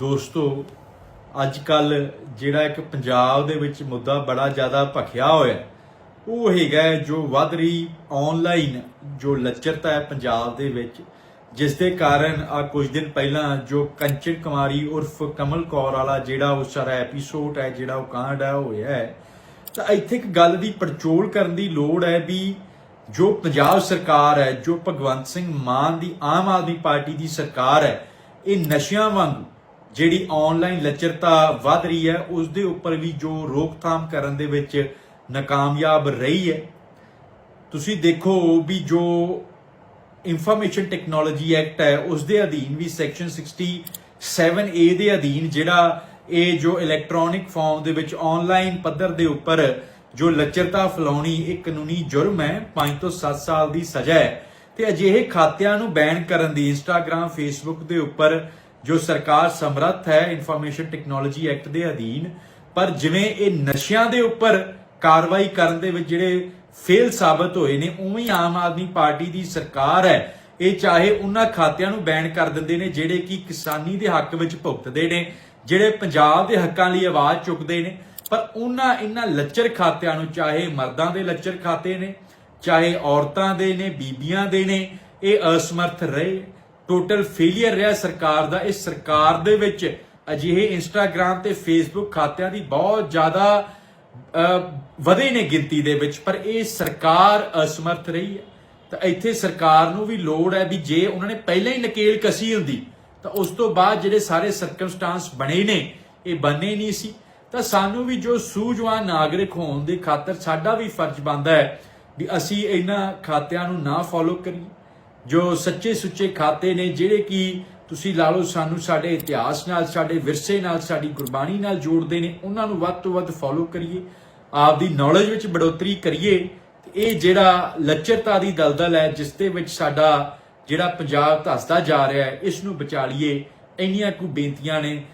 ਦੋਸਤੋ ਅੱਜ ਕੱਲ ਜਿਹੜਾ ਇੱਕ ਪੰਜਾਬ ਦੇ ਵਿੱਚ ਮੁੱਦਾ ਬੜਾ ਜ਼ਿਆਦਾ ਭਖਿਆ ਹੋਇਆ ਉਹ ਹੈਗਾ ਹੈ ਜੋ ਵੱਧ ਰਹੀ ਆਨਲਾਈਨ ਜੋ ਲੱਚਰਤਾ ਹੈ ਪੰਜਾਬ ਦੇ ਵਿੱਚ, ਜਿਸ ਦੇ ਕਾਰਨ ਆ ਕੁਝ ਦਿਨ ਪਹਿਲਾਂ ਜੋ ਕੰਚਨ ਕੁਮਾਰੀ ਉਰਫ ਕਮਲ ਕੌਰ ਵਾਲਾ ਜਿਹੜਾ ਉਹ ਸਾਰਾ ਐਪੀਸੋਡ ਹੈ, ਜਿਹੜਾ ਉਹ ਕਾਂਡ ਹੈ ਹੋਇਆ ਹੈ। ਤਾਂ ਇੱਥੇ ਇੱਕ ਗੱਲ ਦੀ ਪੜਚੋਲ ਕਰਨ ਦੀ ਲੋੜ ਹੈ ਵੀ ਜੋ ਪੰਜਾਬ ਸਰਕਾਰ ਹੈ, ਜੋ ਭਗਵੰਤ ਸਿੰਘ ਮਾਨ ਦੀ ਆਮ ਆਦਮੀ ਪਾਰਟੀ ਦੀ ਸਰਕਾਰ ਹੈ, ਇਹ ਨਸ਼ਿਆਂ ਵਾਂਗੂ ਜਿਹੜੀ ਆਨਲਾਈਨ ਲੱਚਰਤਾ ਵੱਧ ਰਹੀ ਹੈ ਉਸ ਦੇ ਉੱਪਰ ਵੀ ਜੋ ਰੋਕਥਾਮ ਕਰਨ ਦੇ ਵਿੱਚ ਨਾਕਾਮਯਾਬ ਰਹੀ ਹੈ। ਤੁਸੀਂ ਦੇਖੋ ਵੀ ਜੋ ਇਨਫੋਰਮੇਸ਼ਨ ਟੈਕਨੋਲੋਜੀ ਐਕਟ ਹੈ ਉਸ ਦੇ ਅਧੀਨ ਵੀ ਸੈਕਸ਼ਨ 67A ਦੇ ਅਧੀਨ ਜਿਹੜਾ ਇਹ ਜੋ ਇਲੈਕਟ੍ਰੋਨਿਕ ਫਾਰਮ ਦੇ ਵਿੱਚ ਆਨਲਾਈਨ ਪੱਧਰ ਦੇ ਉੱਪਰ ਜੋ ਲੱਚਰਤਾ ਫਲਾਉਣੀ ਇਹ ਕਾਨੂੰਨੀ ਜੁਰਮ ਹੈ 5 ਤੋਂ 7 ਸਾਲ ਦੀ ਸਜ਼ਾ ਹੈ। ਤੇ ਅਜਿਹੇ ਖਾਤਿਆਂ ਨੂੰ ਬੈਨ ਕਰਨ ਦੀ ਇੰਸਟਾਗ੍ਰam ਫੇਸਬੁੱਕ ਦੇ ਉੱਪਰ ਜੋ ਸਰਕਾਰ ਸਮਰੱਥ ਹੈ ਇਨਫੋਰਮੇਸ਼ਨ ਟੈਕਨੋਲੋਜੀ ਐਕਟ ਦੇ ਅਧੀਨ, ਪਰ ਜਿਵੇਂ ਇਹ ਨਸ਼ਿਆਂ ਦੇ ਉੱਪਰ ਕਾਰਵਾਈ ਕਰਨ ਦੇ ਵਿੱਚ ਜਿਹੜੇ ਫੇਲ ਸਾਬਤ ਹੋਏ ਨੇ, ਉਵੇਂ ਆਮ ਆਦਮੀ ਪਾਰਟੀ ਦੀ ਸਰਕਾਰ ਹੈ, ਇਹ ਚਾਹੇ ਉਹਨਾਂ ਖਾਤਿਆਂ ਨੂੰ ਬੈਨ ਕਰ ਦਿੰਦੇ ਨੇ, ਜਿਹੜੇ ਕਿ ਕਿਸਾਨੀ ਦੇ ਹੱਕ ਵਿੱਚ ਭੁਗਤਦੇ ਨੇ, ਜਿਹੜੇ ਪੰਜਾਬ ਦੇ ਹੱਕਾਂ ਲਈ ਆਵਾਜ਼ ਚੁੱਕਦੇ ਨੇ, ਪਰ ਉਹਨਾਂ ਇਹਨਾਂ ਲੱਚਰ ਖਾਤਿਆਂ ਨੂੰ, ਚਾਹੇ ਮਰਦਾਂ ਦੇ ਲੱਚਰ ਖਾਤੇ ਨੇ, ਚਾਹੇ ਔਰਤਾਂ ਦੇ ਨੇ, ਬੀਬੀਆਂ ਦੇ ਨੇ, ਇਹ ਅਸਮਰਥ ਰਹੇ। ਟੋਟਲ ਫੇਲਿਅਰ ਰਿਹਾ ਸਰਕਾਰ ਦਾ। ਇਸ ਸਰਕਾਰ ਦੇ ਵਿੱਚ ਅਜਿਹੇ ਇੰਸਟਾਗ੍ਰam ਤੇ ਫੇਸਬੁੱਕ ਖਾਤਿਆਂ ਦੀ ਬਹੁਤ ਜ਼ਿਆਦਾ ਵਧੇ ਨੇ ਗਿਣਤੀ ਦੇ ਵਿੱਚ, ਪਰ ਇਹ ਸਰਕਾਰ ਅਸਮਰਥ ਰਹੀ ਹੈ। ਤਾਂ ਇੱਥੇ ਸਰਕਾਰ ਨੂੰ ਵੀ ਲੋੜ ਹੈ ਵੀ ਜੇ ਉਹਨਾਂ ਨੇ ਪਹਿਲਾਂ ਹੀ ਨਕੇਲ ਕਸੀ ਹੁੰਦੀ, ਤਾਂ ਉਸ ਤੋਂ ਬਾਅਦ ਜਿਹੜੇ ਸਾਰੇ ਸਰਕਮਸਟਾਂਸ ਬਣੇ ਨੇ, ਇਹ ਬਣੇ ਨਹੀਂ ਸੀ। ਤਾਂ ਸਾਨੂੰ ਵੀ ਜੋ ਸੂਝਵਾਨ ਨਾਗਰਿਕ ਹੋਣ ਦੇ ਖਾਤਰ ਸਾਡਾ ਵੀ ਫਰਜ਼ ਬਣਦਾ ਹੈ ਵੀ ਅਸੀਂ ਇਹਨਾਂ ਖਾਤਿਆਂ ਨੂੰ ਨਾ ਫੋਲੋ ਕਰੀਏ। ਜੋ ਸੱਚੇ ਸੁੱਚੇ ਖਾਤੇ ਨੇ, ਜਿਹੜੇ ਕਿ ਤੁਸੀਂ ਲਾ ਲਓ ਸਾਨੂੰ ਸਾਡੇ ਇਤਿਹਾਸ ਨਾਲ, ਸਾਡੇ ਵਿਰਸੇ ਨਾਲ, ਸਾਡੀ ਗੁਰਬਾਣੀ ਨਾਲ ਜੋੜਦੇ ਨੇ, ਉਹਨਾਂ ਨੂੰ ਵੱਧ ਤੋਂ ਵੱਧ ਫੋਲੋ ਕਰੀਏ, ਆਪਦੀ ਨੌਲੇਜ ਵਿੱਚ ਬੜੋਤਰੀ ਕਰੀਏ ਇਹ ਜਿਹੜਾ ਲੱਚਰਤਾ ਦੀ ਦਲਦਲ ਹੈ, ਜਿਸ ਦੇ ਵਿੱਚ ਸਾਡਾ ਜਿਹੜਾ ਪੰਜਾਬ ਧੱਸਦਾ ਜਾ ਰਿਹਾ ਹੈ, ਇਸ ਨੂੰ ਬਚਾ ਲਈਏ, ਇੰਨੀਆਂ ਕੁ ਬੇਨਤੀਆਂ ਨੇ।